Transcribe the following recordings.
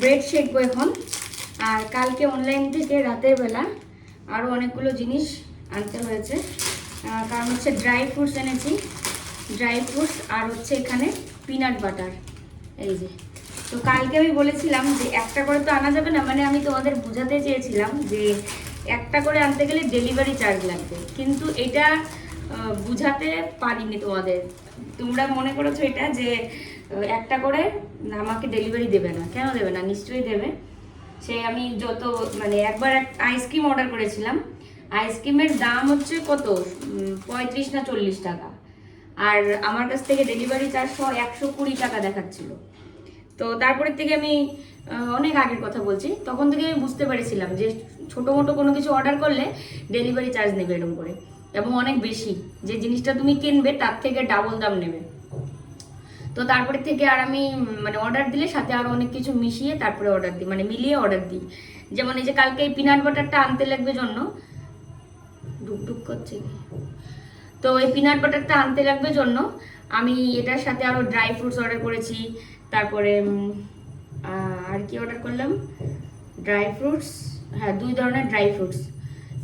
Bread শেখবো এখন আর কালকে online থেকে রাতের বেলা আরও অনেকগুলো জিনিস আনতে হয়েছে। কারণ হচ্ছে ড্রাই ফ্রুটস এনেছি। ড্রাই ফ্রুটস আর হচ্ছে এখানে পিনাট বাটার এই যে। তো কালকে আমি বলেছিলাম যে একটা করে তো আনা যাবে না মানে আমি তোমাদের বোঝাতে চেয়েছিলাম যে একটা করে আনতে গেলে ডেলিভারি চার্জ লাগবে। কিন্তু এটা বুঝাতে পারিনি তোমাদের। তোমরা মনে করেছ এটা যে একটা করে আমাকে ডেলিভারি দেবে না। কেন দেবে না? নিশ্চয়ই দেবে। সে আমি যত মানে একবার এক আইসক্রিম অর্ডার করেছিলাম। আইসক্রিমের দাম হচ্ছে কত? পঁয়ত্রিশ না চল্লিশ টাকা। আর আমার কাছ থেকে ডেলিভারি চার্জ একশো কুড়ি টাকা দেখাচ্ছিল। তো তারপরের থেকে আমি অনেক আগের কথা বলছি। তখন থেকে আমি বুঝতে পেরেছিলাম যে ছোটো মোটো কোনো কিছু অর্ডার করলে ডেলিভারি চার্জ নেবে এরকম করে। এবং অনেক বেশি। যে জিনিসটা তুমি কিনবে, তার থেকে ডাবল দাম নেবে। তো তারপরে থেকে আর আমি মানে অর্ডার দিলে সাথে আরও অনেক কিছু মিশিয়ে তারপরে অর্ডার দিই মানে মিলিয়ে অর্ডার দিই। যেমন এই যে কালকে এই পিনাট বাটারটা আনতে লাগবে জন্য ডুকডুক করছে তো এই পিনাট বাটারটা আনতে লাগবে জন্য আমি এটার সাথে আরও ড্রাই ফ্রুটস অর্ডার করেছি, তারপরে আর কি অর্ডার করলাম? ড্রাই ফ্রুটস হ্যাঁ দুই ধরনের ড্রাই ফ্রুটস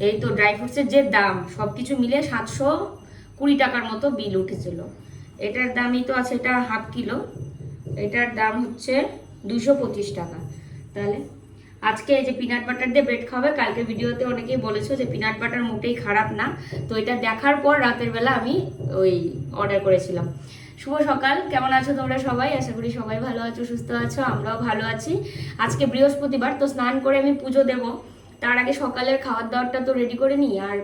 এই তো ড্রাই ফ্রুটসের যে দাম সব কিছু মিলে সাতশো কুড়ি টাকার মতো বিল উঠেছিল। এটার দামই তো আছে, এটা হাফ কিলো। এটার দাম হচ্ছে দুশো পঁচিশ টাকা। তাহলে আজকে এই যে পিনাট বাটার দিয়ে ব্রেড খাবে, কালকে ভিডিওতে অনেকেই বলেছ যে পিনাট বাটার মোটেই খারাপ না। তো এটা দেখার পর রাতের বেলা আমি ওই অর্ডার করেছিলাম। শুভ সকাল, কেমন আছো তোমরা সবাই? আশা করি সবাই ভালো আছো, সুস্থ আছো, আমরাও ভালো আছি। আজকে বৃহস্পতিবার, তো স্নান করে আমি পুজো দেবো। তার আগে সকালের খাওয়ার দাওয়ারটা তো রেডি করে নিই, আর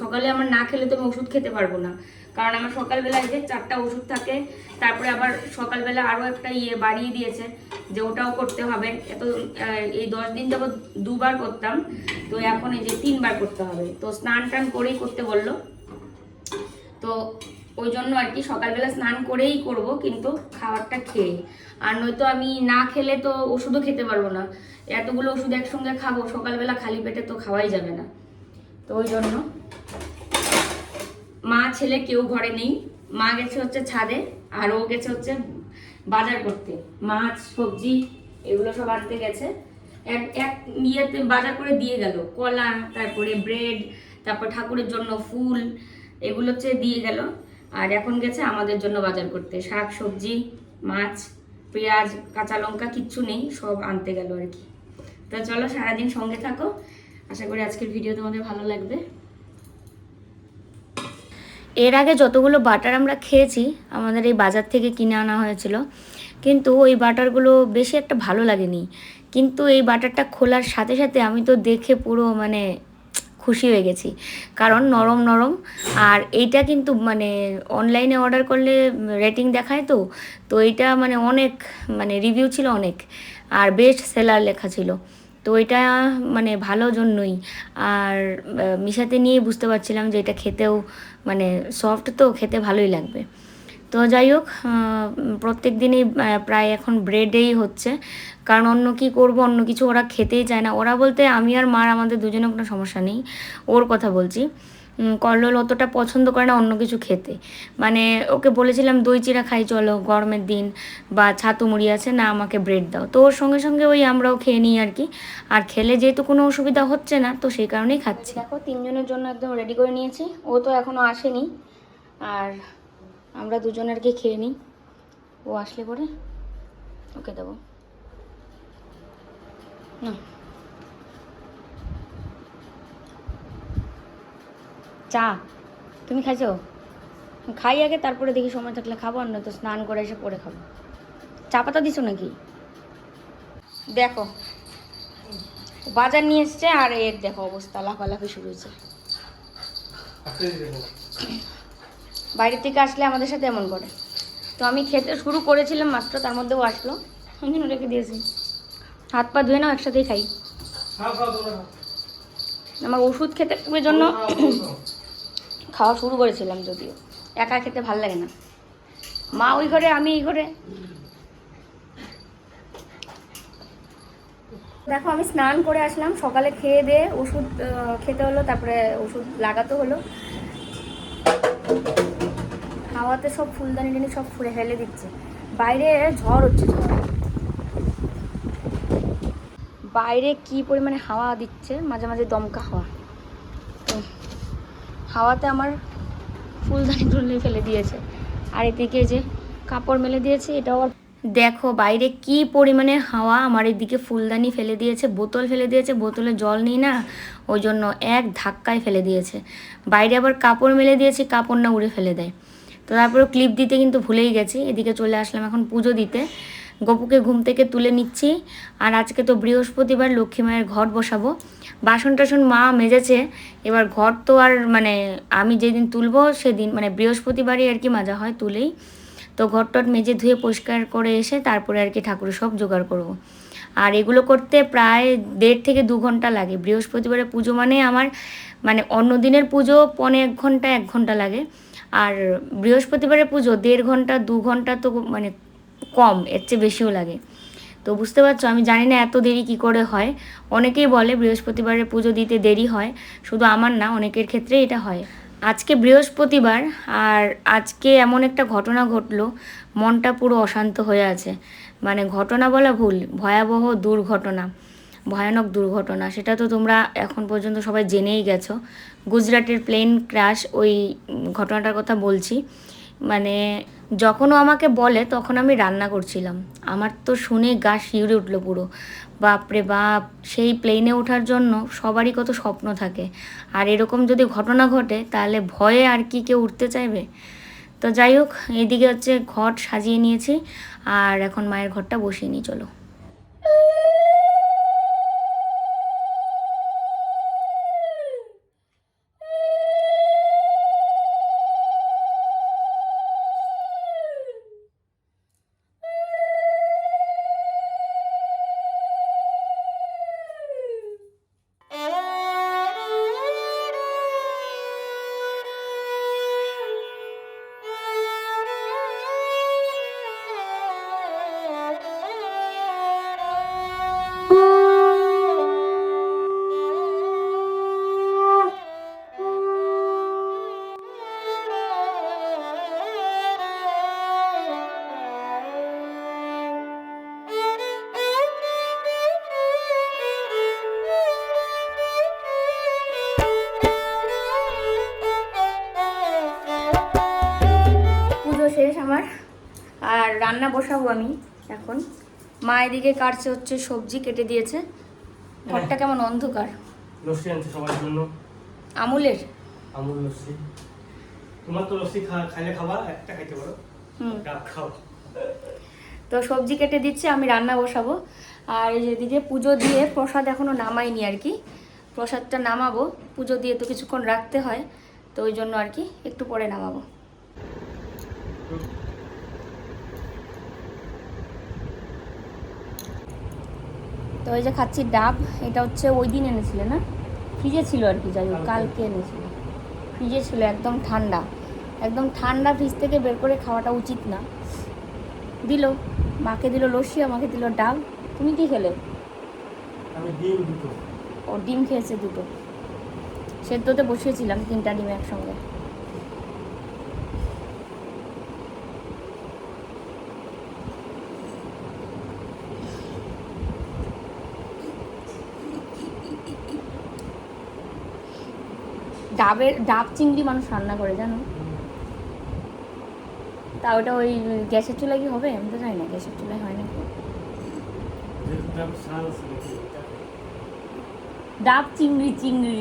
সকালে আমার না খেলে তো আমি ওষুধ খেতে পারব না। কারণ আমার সকালবেলা যে চারটা ওষুধ থাকে, তারপরে আবার সকালবেলা আরও একটা ইয়ে বাড়িয়ে দিয়েছে যে ওটাও করতে হবে। এত এই দশ দিন যাবত দুবার করতাম, তো এখন এই যে তিনবার করতে হবে। তো স্নান টান করেই করতে বলল। তো ওই জন্য আর কি সকালবেলা স্নান করেই করব, কিন্তু খাবারটা খেয়ে। আর নয়তো আমি না খেলে তো ওষুধও খেতে পারব না। এতগুলো ওষুধ একসঙ্গে খাব, সকালবেলা খালি পেটে তো খাওয়াই যাবে না। তো ওই জন্য মা, ছেলে কেউ ঘরে নেই। মা গেছে হচ্ছে ছাদে, আর ও গেছে হচ্ছে বাজার করতে। মাছ, সবজি এগুলো সব আনতে গেছে। এক এক ইয়েতে বাজার করে দিয়ে গেল। কলা, তারপরে ব্রেড, তারপর ঠাকুরের জন্য ফুল, এগুলো হচ্ছে দিয়ে গেল। আর এখন গেছে আমাদের জন্য বাজার করতে। শাক, সবজি, মাছ, পেঁয়াজ, কাঁচা লঙ্কা কিচ্ছু নেই, সব আনতে গেল আর কি। তো চলো সারাদিন সঙ্গে থাকো। আশা করি আজকের ভিডিও তোমাদের ভালো লাগবে। এর আগে যতগুলো বাটার আমরা খেয়েছি, আমাদের এই বাজার থেকে কিনে আনা হয়েছিল, কিন্তু ওই বাটারগুলো বেশি একটা ভালো লাগেনি। কিন্তু এই বাটারটা খোলার সাথে সাথে আমি তো দেখে পুরো মানে খুশি হয়ে গেছি। কারণ নরম নরম, আর এইটা কিন্তু মানে অনলাইনে অর্ডার করলে রেটিং দেখায় তো তো এইটা মানে অনেক মানে রিভিউ ছিল অনেক, আর বেস্ট সেলার লেখা ছিল। তো এটা মানে ভালো জন্যই। আর মিশাতে নিয়ে বুঝতে পারছিলাম যে এটা খেতেও মানে সফট তো, খেতে ভালোই লাগবে। তো যাই হোক প্রত্যেক দিনই প্রায় এখন ব্রেডেই হচ্ছে। কারণ অন্য কি করব, অন্য কিছু ওরা খেতেই চায় না। ওরা বলতে আমি আর মার, আমাদের দুজনে কোনো সমস্যা নেই। ওর কথা বলছি। কল্লোল অতটা পছন্দ করে না অন্য কিছু খেতে। মানে ওকে বলেছিলাম, দই চিরা খাই, চলো গরমের দিন বা ছাতু মুড়ি আছে, না আমাকে ব্রেড দাও। তো ওর সঙ্গে সঙ্গে ওই আমরাও খেয়ে নিই আর কি। আর খেলে যেহেতু কোনো অসুবিধা হচ্ছে না, তো সেই কারণেই খাচ্ছি। দেখো, তিনজনের জন্য একদম রেডি করে নিয়েছি। ও তো এখনও আসেনি। আর আমরা দুজন আর কি খেয়ে নিই। ও আসলে পরে ওকে দেবো। না। চা। তুমি খাইছো? খাই আগে তারপরে দেখি সময় থাকলে খাব আর নয়তো স্নান করে এসে পরে খাব। চা পাতা দিছো নাকি? দেখো বাজার নিয়ে এসছে আর এর দেখো অবস্থা লাফালাফি শুরু হয়েছে। বাইরে থেকে আসলে আমাদের সাথে এমন করে। তো আমি খেতে শুরু করেছিলাম মাত্র তার মধ্যেও আসলো। আমি রেখে দিয়েছি। হাত পা ধুয়ে নাও একসাথেই খাই। আমার ওষুধ খেতে জন্য খাওয়া শুরু করেছিলাম যদিও। একা খেতে ভালো লাগে না। মা ওই ঘরে আমি এই ঘরে। দেখো আমি স্নান করে আসলাম। সকালে খেয়ে দিয়ে ওষুধ খেতে হলো তারপরে ওষুধ লাগাতে হলো। হাওয়াতে সব ফুলদানি টানি সব ফুলে ফেলে দিচ্ছে। বাইরে ঝড় হচ্ছে ঝড়। বাইরে কি পরিমাণে হাওয়া দিচ্ছে? মাঝে মাঝে দমকা হাওয়া। হাওয়াতে আমার ফুলদানি টুলনি ফেলে দিয়েছে। আর এদিকে যে কাপড় মেলে দিয়েছে, এটাও আর দেখো বাইরে কি পরিমাণে হাওয়া, আমার এদিকে ফুলদানি ফেলে দিয়েছে, বোতল ফেলে দিয়েছে, বোতলে জল নিই না, ওই জন্য এক ধাক্কায় ফেলে দিয়েছে। বাইরে আবার কাপড় মেলে দিয়েছে, কাপড় না উড়ে ফেলে দেয়। তো তারপরে ক্লিপ দিতে কিন্তু ভুলেই গেছি, এদিকে চলে আসলাম এখন পুজো দিতে। গপুকে ঘুম থেকে তুলে নিচ্ছি। আর আজকে তো বৃহস্পতিবার লক্ষ্মী মায়ের ঘট বসাবো। বাসন টাসন মা মেজেছে। এবার ঘর তো আর মানে আমি যেদিন তুলবো সেদিন মানে বৃহস্পতিবারই আর কি মাজা হয় তুলেই। তো ঘর টট মেজে ধুয়ে পরিষ্কার করে এসে তারপরে আর কি ঠাকুরের সব জোগাড় করব। আর এগুলো করতে প্রায় দেড় থেকে দু ঘণ্টা লাগে। বৃহস্পতিবারে পুজো মানে আমার মানে অন্য দিনের পুজো পনে এক ঘণ্টা এক ঘণ্টা লাগে। আর বৃহস্পতিবারে পুজো দেড় ঘণ্টা, দু ঘণ্টা তো মানে কম, এর চেয়ে বেশিও লাগে। তো বুঝতে পারছ, আমি জানি না এত দেরি কি করে হয়। অনেকেই বলে বৃহস্পতিবারে পুজো দিতে দেরি হয়, শুধু আমার না, অনেকের ক্ষেত্রে এটা হয়। আজকে বৃহস্পতিবার, আর আজকে এমন একটা ঘটনা ঘটলো, মনটা পুরো অশান্ত হয়ে আছে। মানে ঘটনা বলা ভুল, ভয়াবহ দুর্ঘটনা, ভয়ানক দুর্ঘটনা। সেটা তো তোমরা এখন পর্যন্ত সবাই জেনেই গেছো। গুজরাটের প্লেন ক্র্যাশ ওই ঘটনাটার কথা বলছি। মানে যখন ও আমাকে বলে তখন আমি রান্না করছিলাম। আমার তো শুনে গা শিউরে উঠল পুরো। বাপরে বাপ, সেই প্লেনে ওঠার জন্য সবারই কত স্বপ্ন থাকে। আর এরকম যদি ঘটনা ঘটে, তাহলে ভয়ে আর কি কেউ উঠতে চাইবে? তো যাই হোক, এদিকে হচ্ছে ঘট সাজিয়ে নিয়েছি। আর এখন মায়ের ঘরটা বসিয়ে নিয়ে চলো। আর রান্না বসাবো আমি এখন। মা এদিকে কাটছে হচ্ছে সবজি কেটে দিয়েছে। ঘরটা কেমন অন্ধকার? লস্যি আনছে সবার জন্য। আমুলের? আমুল লস্যি। তোমার তো লস্যি খাইলে খাবা একটা খাইতে পারো। হুম। ডাব খাও। তো সবজি কেটে দিচ্ছে আমি রান্না বসাবো। আর এই যেদিকে পুজো দিয়ে প্রসাদ এখনও নামাইনি আর কি। প্রসাদটা নামাবো। পুজো দিয়ে তো কিছুক্ষণ রাখতে হয় তো ওই জন্য আর কি একটু পরে নামাবো। তো এই যে খাচ্ছি ডাব এটা হচ্ছে ওই দিন এনেছিলে না? ফ্রিজে ছিল আর কি যাই হোক কালকে। এনেছিল। ফ্রিজে ছিল একদম ঠান্ডা। একদম ঠান্ডা ফ্রিজ থেকে বের করে খাওয়াটা উচিত না। দিল মাকে দিল লস্যি আমাকে দিল ডাব। তুমি কি খেলে? ও ডিম খেয়েছে দুটো। সেদ্ধতে বসিয়েছিলাম তিনটা ডিম একসঙ্গে। ডাবের, ডাব চিংড়ি মানুষ রান্না করে, জানো? তা ওটা ওই গ্যাসের চুলায় কি হবে? আমি তো জানি না, গ্যাসের চুলায় হয় যেহেতু ডাব চিংড়ি চিংড়ি।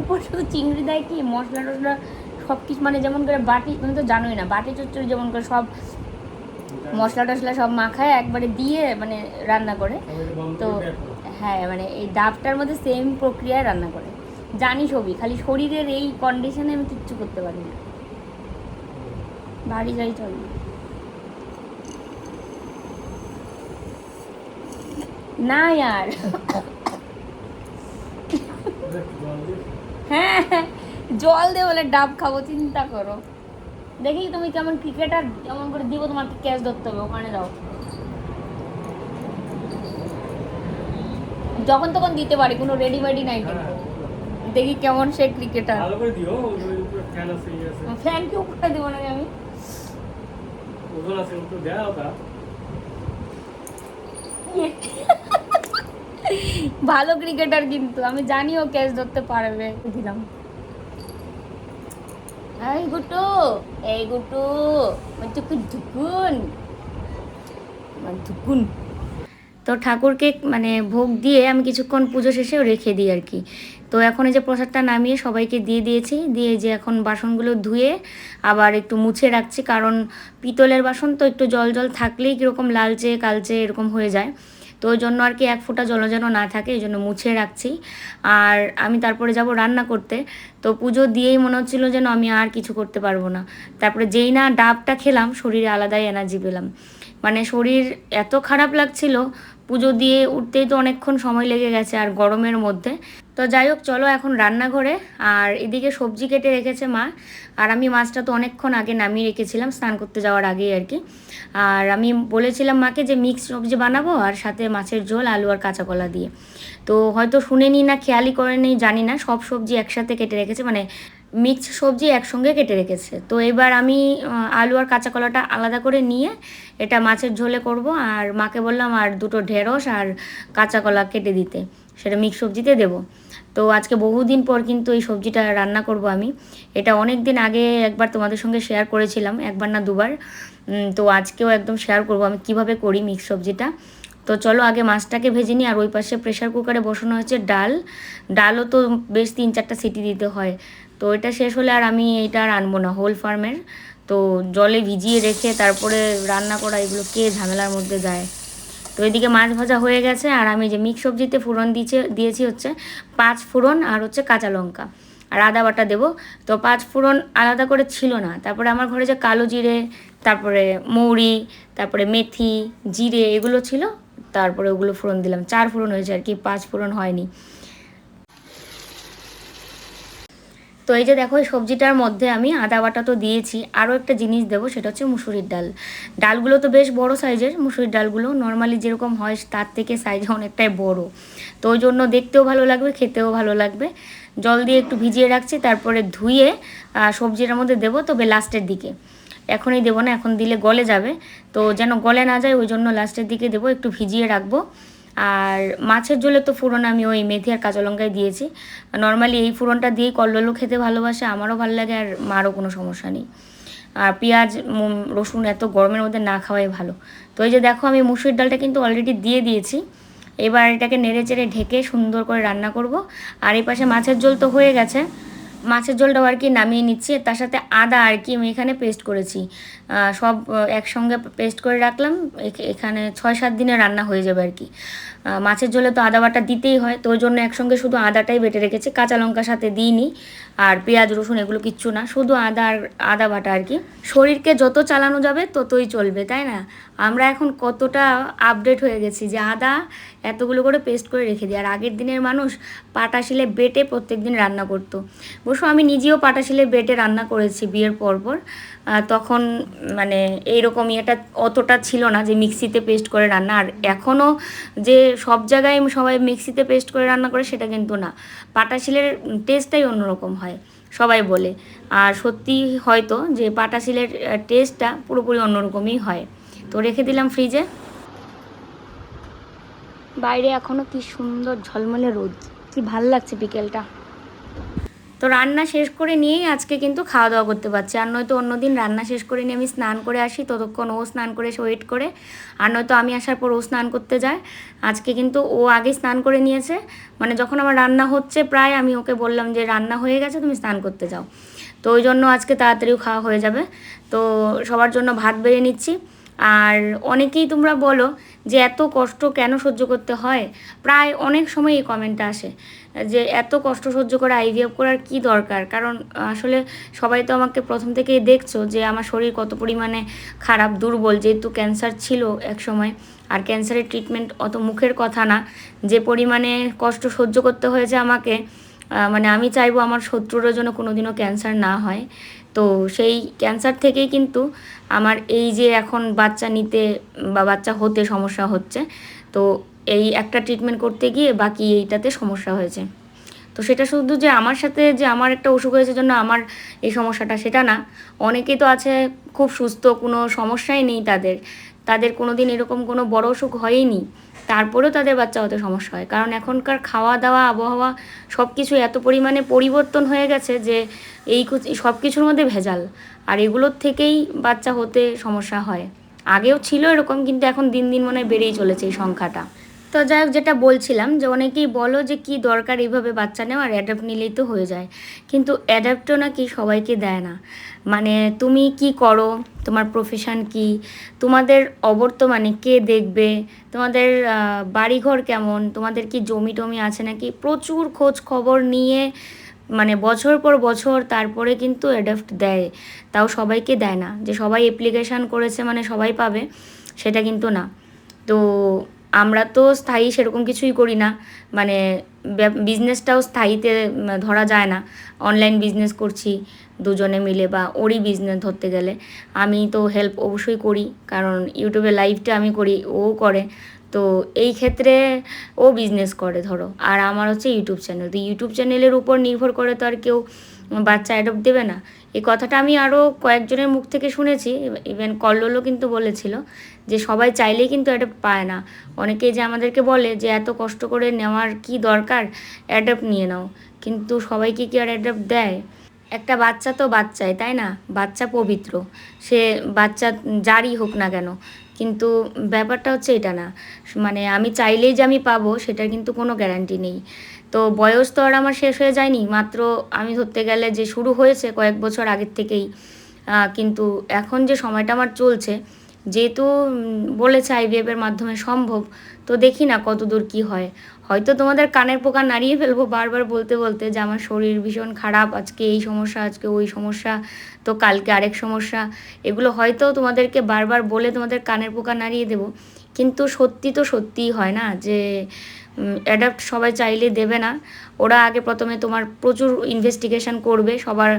উপর শুধু চিংড়ি দেয় কি? মশলা টশলা সব কিছু মানে যেমন করে বাটি, তুমি তো জানোই না, বাটি চচ্চড়ি যেমন করে সব মশলা টশলা সব মাখায়, একবারে দিয়ে মানে রান্না করে। তো হ্যাঁ মানে এই ডাবটার মধ্যে সেম প্রক্রিয়ায় রান্না করে। জানি সবই খালি শরীরের এই কন্ডিশনে আমি কিচ্ছু করতে পারি না। বাড়ি যাই চল না আর হ্যাঁ জল দে বলে ডাব খাব, চিন্তা করো। দেখি তুমি কেমন ক্রিকেটার কেমন করে দিব, তোমাকে ক্যাচ ধরতে হবে, ওখানে যাও। যখন তখন দিতে পারি কোনো রেডিমেডি নাই দেখি কেমন সে ক্রিকেটার ভালো করে দিও ফ্যান আছে ফ্যান কি উপরে দেবো না আমি? ওজন আছে একটু ভালো ক্রিকেটার কিন্তু আমি জানি ও ক্যাচ ধরতে পারবে। দিলাম। এই গুটু এই গুটু টুকু ঢুকুন ঢুকুন তো ঠাকুরকে মানে ভোগ দিয়ে আমি কিছুক্ষণ পুজো শেষেও রেখে দিই আর কি। তো এখন এই যে প্রসাদটা নামিয়ে সবাইকে দিয়ে দিয়েছি, দিয়ে যে এখন বাসনগুলো ধুয়ে আবার একটু মুছে রাখছি, কারণ পিতলের বাসন তো একটু জল জল থাকলেই কীরকম লালচে কালচে এরকম হয়ে যায়। তো ওই জন্য আর কি এক ফোঁটা জল যেন না থাকে, এই জন্য মুছে রাখছি। আর আমি তারপরে যাব রান্না করতে। তো পুজো দিয়েই মনে হচ্ছিল যেন আমি আর কিছু করতে পারব না। তারপরে যেই না ডাবটা খেলাম, শরীরে আলাদাই এনার্জি পেলাম। মানে শরীর এত খারাপ লাগছিল পুজো দিয়ে উঠতেই তো অনেকক্ষণ সময় লেগে গেছে আর গরমের মধ্যে। তো যাই হোক, চলো এখন রান্নাঘরে। আর এদিকে সবজি কেটে রেখেছে মা। আর আমি মাছটা তো অনেকক্ষণ আগে নামিয়ে রেখেছিলাম, স্নান করতে যাওয়ার আগেই আর কি। আর আমি বলেছিলাম মাকে যে মিক্স সবজি বানাবো আর সাথে মাছের ঝোল, আলু আর কাঁচা কলা দিয়ে। তো হয়তো শুনেনি না খেয়ালই করে নেই জানি না, সব সবজি একসাথে কেটে রেখেছে। মানে মিক্স সবজি একসঙ্গে কেটে রেখেছে। তো এবার আমি আলু আর কাঁচা কলাটা আলাদা করে নিয়ে এটা মাছের ঝোলে করব আর মাকে বললাম আর দুটো ঢেঁড়স আর কাঁচা কলা কেটে দিতে, সেটা মিক্স সবজিতে দেবো। তো আজকে বহুদিন পর কিন্তু এই সবজিটা রান্না করব আমি। এটা অনেক দিন আগে একবার তোমাদের সঙ্গে শেয়ার করেছিলাম, একবার না দুবার। তো আজকেও একদম শেয়ার করব আমি কীভাবে করি মিক্স সবজিটা। তো চলো আগে মাছটাকে ভেজে নিই আর ওই পাশে প্রেশার কুকারে বসানো হয়েছে ডাল। ডালও তো বেশ তিন চারটা সিটি দিতে হয়। তো এটা শেষ হলে আর আমি এটা আর আনব না হোল ফার্মের তো জলে ভিজিয়ে রেখে তারপরে রান্না করা এগুলো কে ঝামেলার মধ্যে যায়? তো এদিকে মাছ ভাজা হয়ে গেছে আর আমি যে মিক্স সবজিতে ফোড়ন দিয়েছে দিয়েছি হচ্ছে পাঁচ ফোড়ন আর হচ্ছে কাঁচা লঙ্কা। আর আদা বাটা দেবো। তো পাঁচ ফোড়ন আলাদা করে ছিল না। তারপরে আমার ঘরে যে কালো জিরে, তারপরে মৌরি, তারপরে মেথি, জিরে এগুলো ছিল, তারপরে ওগুলো ফোড়ন দিলাম। চার ফোড়ন হয়েছে আর কি, পাঁচ ফোড়ন হয়নি। তো এই যে দেখো, এই সবজিটার মধ্যে আমি আদা বাটা তো দিয়েছি। আরও একটা জিনিস দেবো, সেটা হচ্ছে মুসুরির ডাল। ডালগুলো তো বেশ বড় সাইজের, মুসুরির ডালগুলো নর্মালি যেরকম হয়, তার থেকে সাইজ অনেকটাই বড়। তো ওই জন্য দেখতেও ভালো লাগবে, খেতেও ভালো লাগবে। জল দিয়ে একটু ভিজিয়ে রাখছি, তারপরে ধুয়ে সবজিটার মধ্যে দেবো, তবে লাস্টের দিকে। এখনই দেবো না, এখন দিলে গলে যাবে। তো যেন গলে না যায়, ওই জন্য লাস্টের দিকে দেবো, একটু ভিজিয়ে রাখব। আর মাছের ঝোলে তো ফোড়ন আমি ওই মেথি আর কাঁচা লঙ্কায় দিয়েছি। নর্মালি এই ফোড়নটা দিয়েই কল্লোলও খেতে ভালোবাসে, আমারও ভালো লাগে আর মারও কোনো সমস্যা নেই। আর পেঁয়াজ রসুন এত গরমের মধ্যে না খাওয়াই ভালো। তো এই যে দেখো আমি মুসুরির ডালটা কিন্তু অলরেডি দিয়ে দিয়েছি। এবার এটাকে নেড়ে চেড়ে ঢেকে সুন্দর করে রান্না করব। আর এই পাশে মাছের ঝোল তো হয়ে গেছে। মাছের ঝোলটাও আর কি নামিয়ে নিচ্ছি। তার সাথে আদা আর কি আমি এখানে পেস্ট করেছি। সব একসঙ্গে পেস্ট করে রাখলাম। এখ- এখানে ছয় সাত দিনে রান্না হয়ে যাবে আর কি। মাছের ঝোলে তো আদা বাটা দিতেই হয় তো ওই জন্য একসঙ্গে শুধু আদাটাই বেটে রেখেছি কাঁচা লঙ্কার সাথে দিইনি আর পেঁয়াজ রসুন এগুলো কিচ্ছু না শুধু আদা আর আদা বাটা আর কি। শরীরকে যত চালানো যাবে ততই চলবে তাই না? আমরা এখন কতটা আপডেট হয়ে গেছি যে আদা এতগুলো করে পেস্ট করে রেখে দিই আর আগের দিনের মানুষ পাটা শিলে বেটে প্রত্যেক দিন রান্না করতো। অবশ্য আমি নিজেও পাটা শিলে বেটে রান্না করেছি বিয়ের পর পর আহ, তখন মানে এইরকম ইয়েটা অতটা ছিল না যে মিক্সিতে পেস্ট করে রান্না। আর এখনও যে সব জায়গায় সবাই মিক্সিতে পেস্ট করে রান্না করে সেটা কিন্তু না। পাটা শিলের টেস্টটাই অন্যরকম হয়, সবাই বলে। আর সত্যি হয়তো যে পাটা শিলের টেস্টটা পুরোপুরি অন্যরকমই হয়। তো রেখে দিলাম ফ্রিজে। বাইরে এখনও কি সুন্দর ঝলমলে রোদ। কি ভালো লাগছে বিকেলটা। তো রান্না শেষ করে নিয়েই আজকে কিন্তু খাওয়া দাওয়া করতে পারছি। আর নয়তো অন্যদিন রান্না শেষ করে নিয়ে আমি স্নান করে আসি, ততক্ষণ ও স্নান করে এসে ওয়েট করে। আর নয়তো আমি আসার পর ও স্নান করতে যায়। আজকে কিন্তু ও আগে স্নান করে নিয়েছে। মানে যখন আমার রান্না হচ্ছে প্রায়, আমি ওকে বললাম যে, রান্না হয়ে গেছে, তুমি স্নান করতে যাও। তো ওই জন্য আজকে তাড়াতাড়িও খাওয়া হয়ে যাবে। তো সবার জন্য ভাত বেড়ে নিচ্ছি। আর অনেকেই তোমরা বলো যে, এত কষ্ট কেন সহ্য করতে হয়? প্রায় অনেক সময় এই কমেন্টটা আসে। যে এত কষ্ট সহ্য করে আইভিএফ করার কি দরকার? কারণ, আসলে সবাই তো আমাকে প্রথম থেকেই দেখছ যে আমার শরীর কত পরিমাণে খারাপ, দুর্বল। যেহেতু ক্যান্সার ছিল এক সময় আর ক্যান্সারের ট্রিটমেন্ট অত মুখের কথা না, যে পরিমাণে কষ্ট সহ্য করতে হয়েছে আমাকে মানে আমি চাইব আমার শত্রুরও যেন কোনোদিনও ক্যান্সার না হয়। তো সেই ক্যান্সার থেকেই কিন্তু আমার এই যে এখন বাচ্চা নিতে বা বাচ্চা হতে সমস্যা হচ্ছে। তো এই একটা ট্রিটমেন্ট করতে গিয়ে বাকি এইটাতে সমস্যা হয়েছে। তো সেটা শুধু যে আমার সাথে যে আমার একটা অসুখ হয়েছে জন্য আমার এই সমস্যাটা সেটা না। অনেকেই তো আছে খুব সুস্থ, কোনো সমস্যাই নেই তাদের। তাদের কোনো দিন এরকম কোনো বড় অসুখ হয়নি। তারপরেও তাদের বাচ্চা হতে সমস্যা হয়। কারণ এখনকার খাওয়া দাওয়া আবহাওয়া সব কিছু এত পরিমাণে পরিবর্তন হয়ে গেছে যে এই সব কিছুর মধ্যে ভেজাল। আর এগুলোর থেকেই বাচ্চা হতে সমস্যা হয়। আগেও ছিল এরকম, কিন্তু এখন দিন দিন মনে হয় বেড়েই চলেছে এই সংখ্যাটা। তো যাই হোক, যেটা বলছিলাম যে অনেকেই বলো যে কি দরকার এইভাবে বাচ্চা নেওয়ার অ্যাডাপ্ট নিলেই তো হয়ে যায়। কিন্তু অ্যাডাপ্টও নাকি সবাইকে দেয় না। মানে তুমি কি করো? তোমার প্রফেশন কি? তোমাদের অবর্তমানে কে দেখবে? তোমাদের বাড়িঘর কেমন? তোমাদের কি জমি টমি আছে নাকি? প্রচুর খোঁজ খবর নিয়ে মানে বছর পর বছর তারপরে কিন্তু অ্যাডাপ্ট দেয়। তাও সবাইকে দেয় না। যে সবাই অ্যাপ্লিকেশান করেছে মানে সবাই পাবে, সেটা কিন্তু না। তো আমরা তো স্থায়ী সেরকম কিছুই করি না। মানে বিজনেসটাও স্থায়ীতে ধরা যায় না। অনলাইন বিজনেস করছি দুজনে মিলে বা ওরই বিজনেস ধরতে গেলে। আমি তো হেল্প অবশ্যই করি, কারণ ইউটিউবে লাইভটা আমি করি, ও করে। তো এই ক্ষেত্রে ও বিজনেস করে, ধরো। আর আমার হচ্ছে ইউটিউব চ্যানেল তো ইউটিউব চ্যানেলের উপর নির্ভর করে তো আর কেউ বাচ্চা অ্যাডপ্ট দেবে না। এই কথাটা আমি আরও কয়েকজনের মুখ থেকে শুনেছি ইভেন কল্লোলও কিন্তু বলেছিল যে সবাই চাইলেই কিন্তু অ্যাডপ্ট পায় না। অনেকেই যে আমাদেরকে বলে যে এত কষ্ট করে নেওয়ার কি দরকার অ্যাডপ্ট নিয়ে নাও। কিন্তু সবাইকে কি আর অ্যাডপ্ট দেয়? একটা বাচ্চা তো বাচ্চাই, তাই না? বাচ্চা পবিত্র। সে বাচ্চা যারই হোক না কেন। কিন্তু ব্যাপারটা হচ্ছে এটা না। মানে আমি চাইলেই যে আমি পাবো, সেটার কিন্তু কোনো গ্যারান্টি নেই। তো বয়স তো আর আমার শেষ হয়ে যায়নি, মাত্র আমি ধরতে গেলে যে শুরু হয়েছে কয়েক বছর আগের থেকেই কিন্তু এখন যে সময়টা আমার চলছে, যেহেতু বলেছে আইভিএফের মাধ্যমে সম্ভব, তো দেখি না কত দূর কী হয়। হয়তো তোমাদের কানের পোকা নাড়িয়ে ফেলব বারবার বলতে বলতে যে আমার শরীর ভীষণ খারাপ, আজকে এই সমস্যা, আজকে ওই সমস্যা, তো কালকে আরেক সমস্যা, এগুলো হয়তো তোমাদেরকে বারবার বলে তোমাদের কানের পোকা নাড়িয়ে দেবো, কিন্তু সত্যি তো সত্যিই হয় না যে অ্যাডাপ্ট সবাই চাইলে দেবে না। ওরা আগে প্রথমে তোমার প্রচুর ইনভেস্টিগেশন করবে, সবার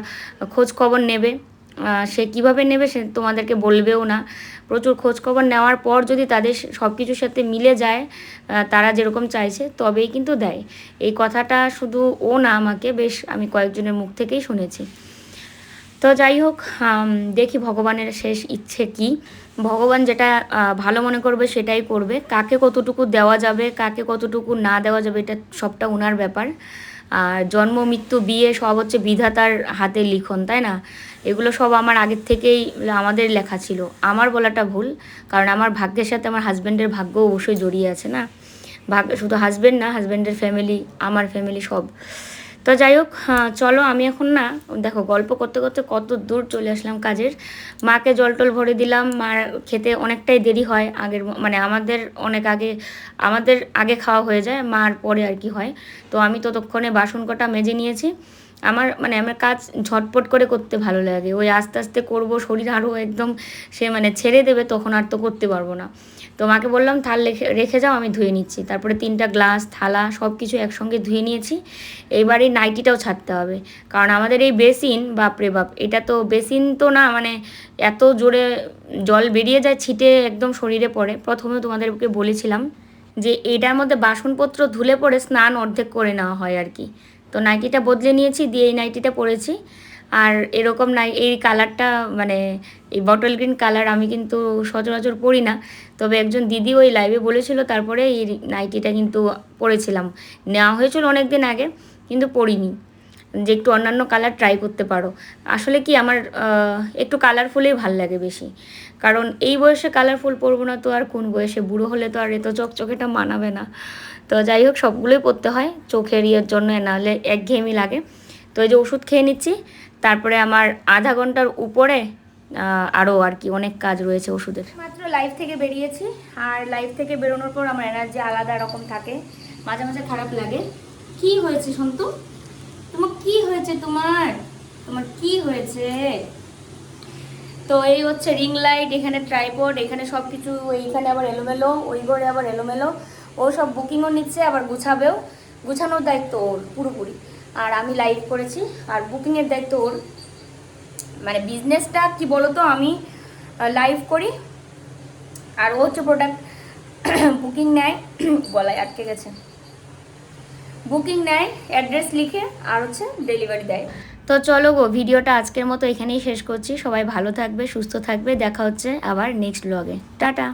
খোঁজ খবর নেবে। সে কীভাবে নেবে সে তোমাদেরকে বলবেও না। প্রচুর খোঁজ খবর নেওয়ার পর যদি তাদের সব কিছুর সাথে মিলে যায় তারা যেরকম চাইছে তবেই কিন্তু দেয়। এই কথাটা শুধু ও না আমাকে, বেশ আমি কয়েকজনের মুখ থেকেই শুনেছি। তো যাই হোক দেখি ভগবানের শেষ ইচ্ছে কি। ভগবান যেটা ভালো মনে করবে সেটাই করবে। কাকে কতটুকু দেওয়া যাবে, কাকে কতটুকু না দেওয়া যাবে, এটা সবটা ওনার ব্যাপার। আর জন্ম, মৃত্যু, বিয়ে সব হচ্ছে বিধাতার হাতে লিখন, তাই না? এগুলো সব আমার আগের থেকেই আমাদের লেখা ছিল। আমার বলাটা ভুল, কারণ আমার ভাগ্যের সাথে আমার হাজব্যান্ডের ভাগ্য অবশ্যই জড়িয়ে আছে, না? ভাগ্য শুধু হাজব্যান্ড না হাজব্যান্ডের ফ্যামিলি আমার ফ্যামিলি সব। তো যাই হোক হ্যাঁ, চলো আমি এখন না দেখো গল্প করতে করতে কত দূর চলে আসলাম কাজের। মাকে জল টল ভরে দিলাম মার খেতে অনেকটাই দেরি হয় আগের মানে আমাদের অনেক আগে আমাদের আগে খাওয়া হয়ে যায় মার পরে আর কি হয়। তো আমি ততক্ষণে বাসন কটা মেজে নিয়েছি। আমার মানে আমার কাজ ঝটপট করে করতে ভালো লাগে। ওই আস্তে আস্তে করব শরীর আরও একদম সে মানে ছেড়ে দেবে তখন আর তো করতে পারব না। তো মাকে বললাম, থাল রেখে রেখে যাও, আমি ধুয়ে নিচ্ছি। তারপরে তিনটা গ্লাস, থালা সব কিছু একসঙ্গে ধুয়ে নিয়েছি। এইবার এই নাইটিটাও ছাড়তে হবে। কারণ আমাদের এই বেসিন, বাপরে বাপ, এটা তো বেসিন তো না মানে এত জোরে জল বেরিয়ে যায়, ছিটে একদম শরীরে পড়ে। প্রথমে তোমাদেরকে বলেছিলাম যে এটার মধ্যে বাসনপত্র ধুলে পড়ে স্নান অর্ধেক করে নেওয়া হয় আর কি। তো নাইটিটা বদলে নিয়েছি, দিয়ে এই নাইটিটা পরেছি। আর এরকম নাই, এই কালারটা মানে এই বটল গ্রিন কালার আমি কিন্তু সচরাচর পরি না। তবে একজন দিদি ওই লাইভে বলেছিল, তারপরে এই নাইটিটা কিন্তু পরেছিলাম। নেওয়া হয়েছিল অনেক দিন আগে, কিন্তু পরিনি। যে একটু অন্যান্য কালার ট্রাই করতে পারো। আসলে কি আমার একটু কালারফুলই ভালো লাগে বেশি। কারণ এই বয়সে কালারফুল পরবো না তো আর, কোন বয়সে বুড়ো হলে তো আর এত চকচকেটা মানাবে না। তো যাই হোক, সবগুলোই পরতে হয়, চোখের ইয়ের জন্য নাহলে একঘেয়েমি লাগে। তো এই যে ওষুধ খেয়ে নিচ্ছি তারপরে আমার আধা ঘণ্টার উপরে আরও আর কি অনেক কাজ রয়েছে ওষুধের। মাত্র লাইফ থেকে বেরিয়েছি, আর লাইফ থেকে বেরোনোর পর আমার এনার্জি আলাদা রকম থাকে। মাঝে মাঝে খারাপ লাগে। কি হয়েছে সন্তু? তোমার কি হয়েছে তোমার? তোমার কি হয়েছে? তো এই হচ্ছে রিং লাইট এখানে ট্রাইপড এখানে সব কিছু এইখানে আবার এলোমেলো, ওই ঘরে আবার এলোমেলো। ও সব বুকিংও নিচ্ছে, আবার গুছাবেও। গুছানোর দায়িত্ব ওর, পুরোপুরি। আর আমি লাইভ করেছি, আর বুকিংয়ের দায়িত্ব ওর। মানে বিজনেসটা কি বলতো, আমি লাইভ করি। আর ও হচ্ছে প্রোডাক্ট বুকিং নেয়, গলায় আটকে গেছে। বুকিং নেয় অ্যাড্রেস লিখে, আর হচ্ছে ডেলিভারি দেয়। তো চলো গো, ভিডিওটা আজকের মতো এখানেই শেষ করছি। সবাই ভালো থাকবে, সুস্থ থাকবে। দেখা হচ্ছে আবার নেক্সট ব্লগে টাটা!